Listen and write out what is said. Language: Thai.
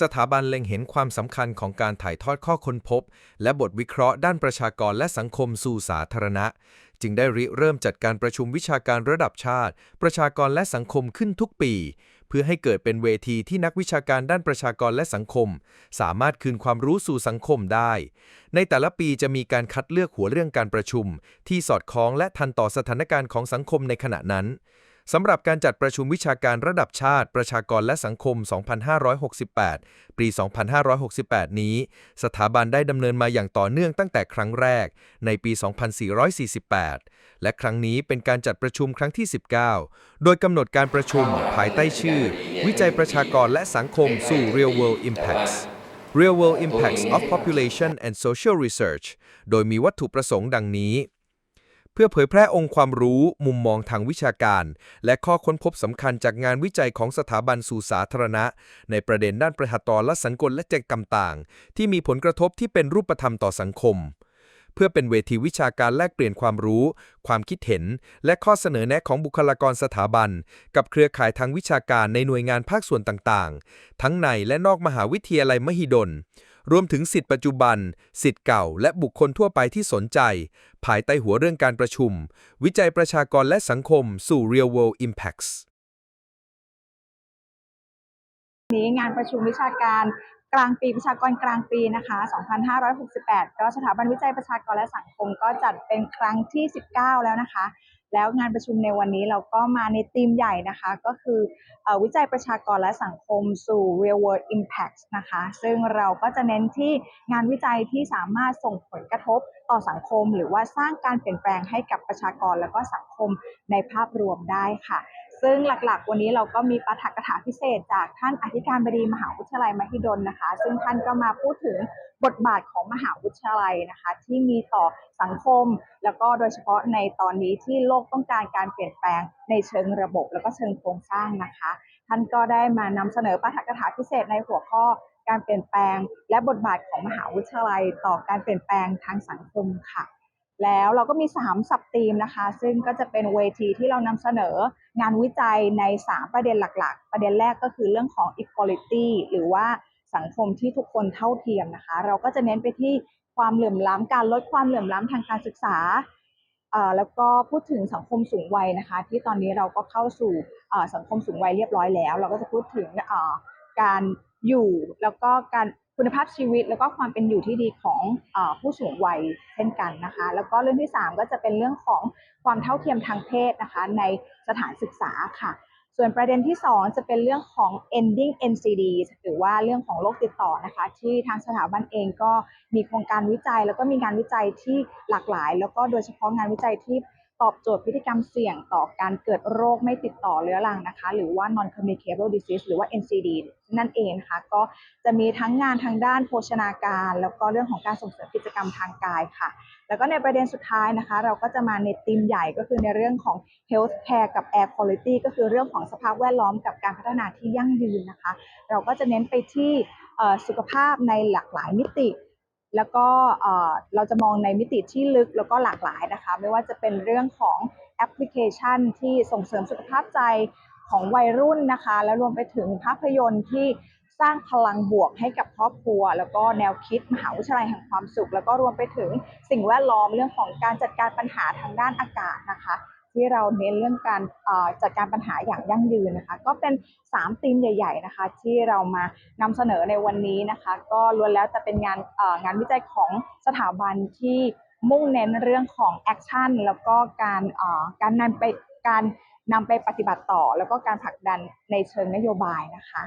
สถาบันเล็งเห็นความสำคัญของการถ่ายทอดข้อค้นพบ และบทวิเคราะห์ด้านประชากรและสังคมสู่สาธารณะ จึงได้ริเริ่มจัดการประชุมวิชาการระดับชาติ ประชากรและสังคมขึ้นทุกปี เพื่อให้เกิดเป็นเวทีที่นักวิชาการด้านประชากรและสังคม สามารถคืนความรู้สู่สังคมได้ ในแต่ละปีจะมีการคัดเลือกหัวเรื่องการประชุม ที่สอดคล้องและทันต่อสถานการณ์ของสังคมในขณะนั้น สำหรับการจัดประชุมวิชาการระดับชาติ ประชากรและสังคม 2568 ปี 2568 นี้ สถาบันได้ดำเนินมาอย่างต่อเนื่องตั้งแต่ครั้งแรก ในปี 2448 และครั้งนี้เป็นการจัดประชุมครั้งที่ 19 โดยกำหนดการประชุมภายใต้ชื่อ วิจัยประชากรและสังคมสู่ Real World Impacts Real World Impacts of Population and Social Research โดยมีวัตถุประสงค์ดังนี้ เพื่อเผยแพร่องค์ความรู้ มุมมองทางวิชาการ และข้อค้นพบสำคัญจากงานวิจัยของสถาบันสู่สาธารณะ ในประเด็นด้านประหัตตรและสังกลและกิจกรรมต่าง ที่มีผลกระทบที่เป็นรูปธรรมต่อสังคม เพื่อเป็นเวทีวิชาการแลกเปลี่ยนความรู้ ความคิดเห็น และข้อเสนอแนะของบุคลากรสถาบัน กับเครือข่ายทางวิชาการในหน่วยงานภาคส่วนต่างๆ ทั้งในและนอกมหาวิทยาลัยมหิดล รวมถึงสิทธิปัจจุบัน สิทธิ์เก่า และบุคคลทั่วไปที่สนใจ ภายใต้หัวเรื่องการประชุม วิจัยประชากรและสังคมสู่ Real World Impacts นี้งานประชุมวิชาการกลางปีประชากรกลางปีนะคะ 2568 ก็สถาบันวิจัยประชากรและสังคมก็จัดเป็นครั้งที่ 19 แล้วนะคะ แล้วงานประชุมในวันนี้เราก็มาในธีมใหญ่นะคะ ก็คืออวิจัยประชากรและสังคมสู่ real world impact นะคะ ซึ่งเราก็จะเน้นที่งานวิจัยที่สามารถส่งผลกระทบต่อสังคม หรือว่าสร้างการเปลี่ยนแปลงให้กับประชากรและก็สังคมในภาพรวมได้ค่ะ ซึ่งหลักๆ วันนี้เราก็มีปาฐกถาพิเศษ จากท่านอธิการบดีมหาวิทยาลัยมหิดลนะคะ ซึ่งท่านก็มาพูดถึงบทบาทของมหาวิทยาลัยนะคะ ที่มีต่อสังคม แล้วก็โดยเฉพาะในตอนนี้ที่โลกต้องการการเปลี่ยนแปลงในเชิงระบบ แล้วก็เชิงโครงสร้างนะคะ ท่านก็ได้มานำเสนอปาฐกถาพิเศษในหัวข้อการเปลี่ยนแปลง และบทบาทของมหาวิทยาลัยต่อการเปลี่ยนแปลงทางสังคมค่ะ แล้วเราก็มี 3 สับธีมนะคะ ซึ่งก็จะเป็นเวทีที่เรานำเสนองานวิจัยใน 3 ประเด็นหลักๆ ประเด็นแรกก็คือเรื่องของ equality หรือว่าสังคมที่ทุกคนเท่าเทียมนะคะ เราก็จะเน้นไปที่ความเหลื่อมล้ำการลดความเหลื่อมล้ำทางการศึกษาแล้วก็พูดถึงสังคมสูงวัยนะคะ ที่ตอนนี้เราก็เข้าสู่สังคมสูงวัยเรียบร้อยแล้ว เราก็จะพูดถึงการ อยู่แล้วก็การคุณภาพชีวิตแล้วก็ความเป็นอยู่ที่ดีของอผู้สูงวัยเช่นกันนะคะ แล้วก็เรื่องที่ 3 ก็จะเป็นเรื่องของความเท่าเทียมทางเพศนะคะ ในสถานศึกษาค่ะ ส่วนประเด็นที่ 2 จะเป็นเรื่องของ ending NCD หรือว่าเรื่องของโรคติดต่อนะคะ ที่ทางสถาบันเองก็มีโครงการวิจัย แล้วก็มีงานวิจัยที่หลากหลาย แล้วก็โดยเฉพาะงานวิจัยที่ อบโจทย์พฤติกรรมเสี่ยงต่อการเกิดโรคไม่ติดต่อเรื้อรังนะคะ หรือว่า non communicable disease หรือว่า NCD นั่นเองนะคะก็จะมีทั้งงานทางด้านโภชนาการ แล้วก็เรื่องของการส่งเสริมกิจกรรมทางกายค่ะ แล้วก็ในประเด็นสุดท้ายนะคะ เราก็จะมาในธีมใหญ่ก็คือในเรื่องของ health care กับ air quality ก็คือเรื่องของสภาพแวดล้อมกับการพัฒนาที่ยั่งยืนนะคะ เราก็จะเน้นไปที่สุขภาพในหลากหลายมิติ แล้วก็เราจะมองในมิติที่ลึกแล้วก็หลากหลายนะคะ ไม่ว่าจะเป็นเรื่องของแอปพลิเคชันที่ส่งเสริมสุขภาพใจของวัยรุ่นนะคะ แล้วรวมไปถึงภาพยนตร์ที่สร้างพลังบวกให้กับครอบครัว แล้วก็แนวคิดมหาวิทยาลัยแห่งความสุข แล้วก็รวมไปถึงสิ่งแวดล้อมเรื่องของการจัดการปัญหาทางด้านอากาศนะคะ ที่เราเน้นเรื่องการจัดการปัญหาอย่างยั่งยืนนะคะ ก็เป็น3ธีมใหญ่ ๆนะคะ ที่เรามานำเสนอในวันนี้นะคะ ก็ล้วนแล้วจะเป็นงานงานวิจัยของสถาบันที่มุ่งเน้นเรื่องของแอคชั่นแล้วก็การการนำไปการนำไปปฏิบัติต่อ แล้วก็การผลักดันในเชิงนโยบายนะคะ